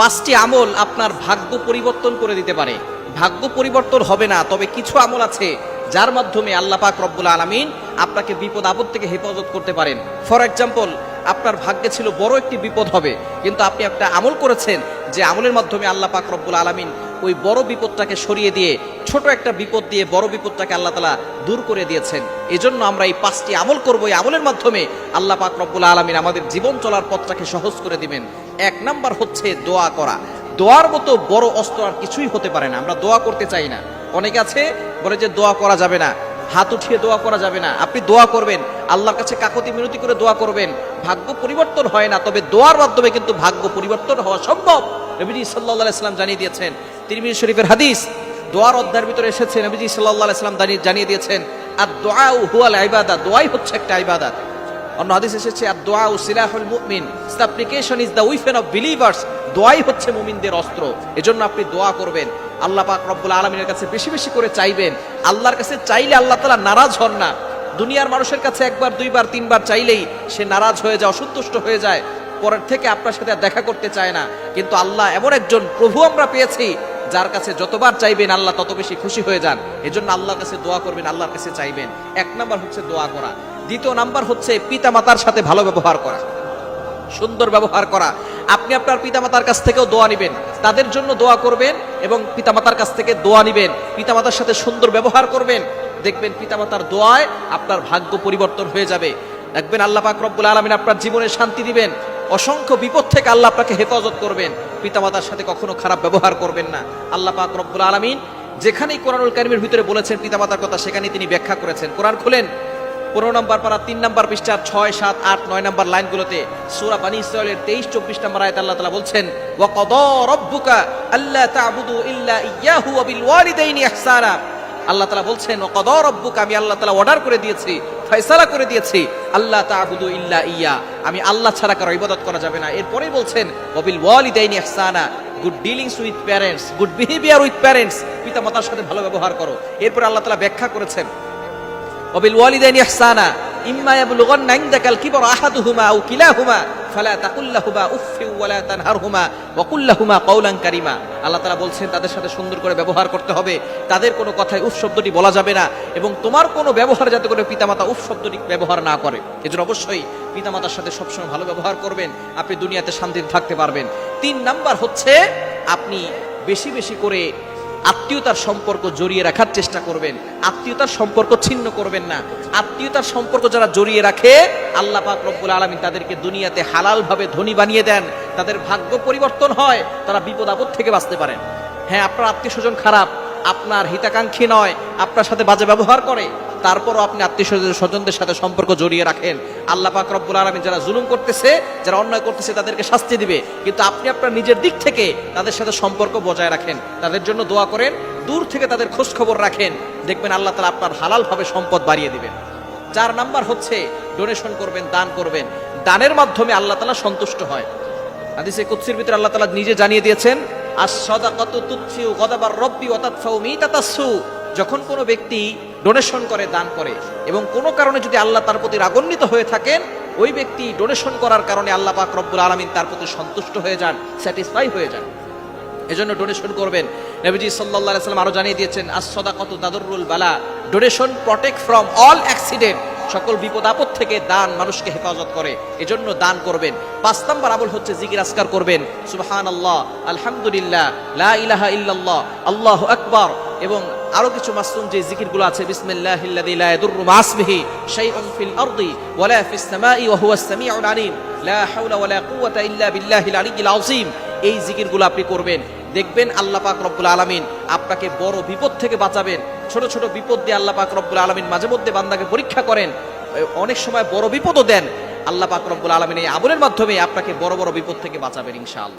পাঁচটি আমল আপনার ভাগ্য পরিবর্তন করে দিতে পারে। ভাগ্য পরিবর্তন হবে না, তবে কিছু আমল আছে যার মাধ্যমে আল্লাহ পাক রব্বুল আলমিন আপনাকে বিপদ আপদ থেকে হেফাজত করতে পারেন। ফর এক্সাম্পল, আপনার ভাগ্যে ছিল বড় একটি বিপদ হবে, কিন্তু আপনি একটা আমল করেছেন যে আমলের মাধ্যমে আল্লাহ পাক রব্বুল আলমিন ওই বড় বিপদটাকে সরিয়ে দিয়ে, ছোট একটা বিপদ দিয়ে বড় বিপদটাকে আল্লাহ তালা দূর করে দিয়েছেন। এজন্য আমরা এই পাঁচটি আমল করব। এই আমলের মাধ্যমে আল্লাহ পাক রব্বুল আলমিন আমাদের জীবন চলার পথটাকে সহজ করে দিবেন। এক নাম্বার হচ্ছে দোয়া করা। দোয়ার মতো বড় অস্ত্র আর কিছুই হতে পারে না, আমরা দোয়া করতে চাই না। অনেকে আছে, বলে যে দোয়া করা যাবে না, হাত উঠিয়ে দোয়া করা যাবে না, আপনি দোয়া করবেন, আল্লাহর কাছে কাকতি মিনতি করে দোয়া করবেন, ভাগ্য পরিবর্তন হয় না, তবে দোয়ার মাধ্যমে কিন্তু ভাগ্য পরিবর্তন হওয়া সম্ভব। নবীজি সাল্লাহ ইসলাম জানিয়ে দিয়েছেন, তিরমিজি শরীফের হাদিস, দোয়ার অধ্যায়ের ভিতরে এসেছে, নবীজি সাল্লাহ ইসলাম জানিয়ে দিয়েছেন আর দোয়া হুয়াল ইবাদত, দোয়াই হচ্ছে একটা ইবাদত। অন্য হাদিস এসেছে আর দোয়া ও সিলাহুল মুমিন। Supplication is the weapon of believers দোয়াই হচ্ছে মুমিনদের অস্ত্র। এজন্য আপনি দোয়া করবেন। আল্লাহ পাক রব্বুল আলমিনের কাছে বেশি বেশি করে চাইবেন। আল্লাহর কাছে চাইলে আল্লাহ তালা নারাজ হন না। দুনিয়ার মানুষের কাছে একবার, দুইবার, তিনবার চাইলেই সে নারাজ হয়ে যায়, অসন্তুষ্ট হয়ে যায়। পরের থেকে আপনার সাথে দেখা করতে চায় না। কিন্তু আল্লাহ এমন একজন প্রভু আমরা পেয়েছি, যার কাছে যতবার চাইবেন আল্লাহ তত বেশি খুশি হয়ে যান। এজন্য আল্লাহর কাছে দোয়া করবেন, আল্লাহর কাছে চাইবেন। এক নাম্বার হচ্ছে দোয়া করা। দ্বিতীয় নাম্বার হচ্ছে পিতা মাতার সাথে ভালো ব্যবহার করা। সুন্দর ব্যবহার করা। আপনি আপনার পিতামাতার কাছ থেকেও দোয়া নিবেন। তাদের জন্য দোয়া করবেন এবং পিতামাতার কাছ থেকে দোয়া নিবেন। পিতামাতার সাথে সুন্দর ব্যবহার করবেন। দেখবেন পিতামাতার দোয়ায় আপনার ভাগ্য পরিবর্তন হয়ে যাবে। দেখবেন আল্লাহ পাক রব্বুল আলমিন আপনার জীবনে শান্তি দিবেন। অসংখ্য বিপদ থেকে আল্লাহ আপনাকে হেফাজত করবেন। পিতামাতার সাথে কখনো খারাপ ব্যবহার করবেন না। আল্লাহ পাক রব্বুল আলমিন যেখানেই কোরআনুল কারিমের ভিতরে বলেছেন পিতামাতার কথা, সেখানেই তিনি ব্যাখ্যা করেছেন। কোরআন খুলেন? পনেরো নম্বর পারা তিন নম্বর পৃষ্ঠার ছয়, সাত, আট, নয় নম্বর লাইনগুলোতে সুরা বানি ইসরায়েলের তেইশ, চব্বিশ নম্বর আয়াত আল্লাহ তালা বলছেন, ওয়াকদ রব্বুকা আল্লাহ তা'বুদু ইল্লা ইয়াহু ওয়া বিল ওয়ালিদাইনি ইহসানা। আল্লাহ তালা বলছেন, ওয়াকদ রব্বুকা, আমি আল্লাহ তালা অর্ডার করে দিয়েছি, ফয়সালা করে দিয়েছি আল্লাহ তা'বুদু ইল্লা ইয়া, আমি আল্লাহ ছাড়া কারও ইবাদত করা যাবে না। এরপরেই বলছেন ওয়াবিল ওয়ালিদাইনি ইহসানা good dealings with parents good behaviour with parents পিতা মাতার সাথে ভালো ব্যবহার করো। এরপরে আল্লাহ তালা ব্যাখ্যা করেছেন ওবিল ওয়ালিদাইন ইহসানা ইম্মা ইয়াবলুগান্না ইনদাকাল কিবর আহাদুহুমা আও কিলাহুমা ফালা তাকুল লাহুমা উফফি ওয়ালা তানহারহুমা ওয়া কুল লাহুমা কাওলান কারীমা আল্লাহ তাআলা বলছেন, তাদের সাথে সুন্দর করে ব্যবহার করতে হবে। তাদের কোনো কথায় উফ শব্দটি বলা যাবে না এবং তোমার কোনো ব্যবহার যাতে করে পিতামাতা উফ শব্দটি ব্যবহার না করে। এজন্য অবশ্যই পিতামাতার সাথে সবসময় ভালো ব্যবহার করবেন, আপনি দুনিয়াতে শান্তিতে থাকতে পারবেন। তিন নাম্বার হচ্ছে, আপনি বেশি বেশি করে আত্মীয়তার সম্পর্ক জড়িয়ে রাখার চেষ্টা করবেন। আত্মীয়তার সম্পর্ক ছিন্ন করবেন না। আত্মীয়তার সম্পর্ক যারা জড়িয়ে রাখে, আল্লাহ পাক রব্বুল আলমিন তাদেরকে দুনিয়াতে হালালভাবে ধনী বানিয়ে দেন। তাদের ভাগ্য পরিবর্তন হয়, তারা বিপদ আপদ থেকে বাঁচতে পারেন। হ্যাঁ আপনার আত্মীয় স্বজন খারাপ, আপনার হিতাকাঙ্ক্ষী নয়, আপনার সাথে বাজে ব্যবহার করে। তারপরও আপনি আত্মীয় স্বজনদের সাথে সম্পর্ক জড়িয়ে রাখেন। আল্লাহ পাক রব্বুল আলমিন যারা জুলুম করতেছে, যারা অন্যায় করতেছে, তাদেরকে শাস্তি দিবে। কিন্তু আপনি আপনার নিজের দিক থেকে তাদের সাথে সম্পর্ক বজায় রাখেন। তাদের জন্য দোয়া করেন, দূর থেকে তাদের খোঁজ খবর রাখেন। দেখবেন আল্লাহ তালা আপনার হালালভাবে সম্পদ বাড়িয়ে দিবেন। চার নাম্বার হচ্ছে ডোনেশন করবেন, দান করবেন। দানের মাধ্যমে আল্লাহ তালা সন্তুষ্ট হয়। হাদিসে কুৎসির ভিতরে আল্লাহ তালা নিজে জানিয়ে দিয়েছেন আর সদা কত তুচ্ছিউ গদাবার রব্বি অতাৎফাউ মিতাতাসু যখন কোনো ব্যক্তি ডোনেশন করে, দান করে। এবং কোনো কারণে যদি আল্লাহ তার প্রতি রাগান্বিত হয়ে থাকেন, ওই ব্যক্তি ডোনেশন করার কারণে আল্লাহ পাক রব্বুল আলমিন তার প্রতি সন্তুষ্ট হয়ে যান স্যাটিসফাই হয়ে যান। এজন্য ডোনেশন করবেন। নবীজি আলাইহি সাল্লাম আরও জানিয়ে দিয়েছেন as-সাদাকাতু তাদুররুল বালা। Donation protect from all accident সকল বিপদ আপদ থেকে দান মানুষকে হেফাজত করে। এজন্য দান করবেন। পাঁচ নম্বর আমল হচ্ছে জিকির আসকার করবেন। সুবহানাল্লাহ, আলহামদুলিল্লাহ, লা ইলাহা ইল্লাল্লাহ, আল্লাহু আকবার এবং আরও কিছু মাসুম যে জিকিরগুলো আছে, বিসমিল্লাহিল্লাযী লা ইয়াদুররু লা ইল্লা এই জিকিরগুলো আপনি করবেন, দেখবেন আল্লাহ পাক রব্বুল আলমিন আপনাকে বড় বিপদ থেকে বাঁচাবেন। ছোট ছোট বিপদ দিয়ে আল্লাহ পাক রব্বুল আলমিন মাঝে মধ্যে বান্দাকে পরীক্ষা করেন অনেক সময় বড় বিপদও দেন। আল্লাহ পাক রব্বুল আলমিন এই আমলের মাধ্যমে আপনাকে বড় বড় বিপদ থেকে বাঁচাবেন ইনশাআল্লাহ।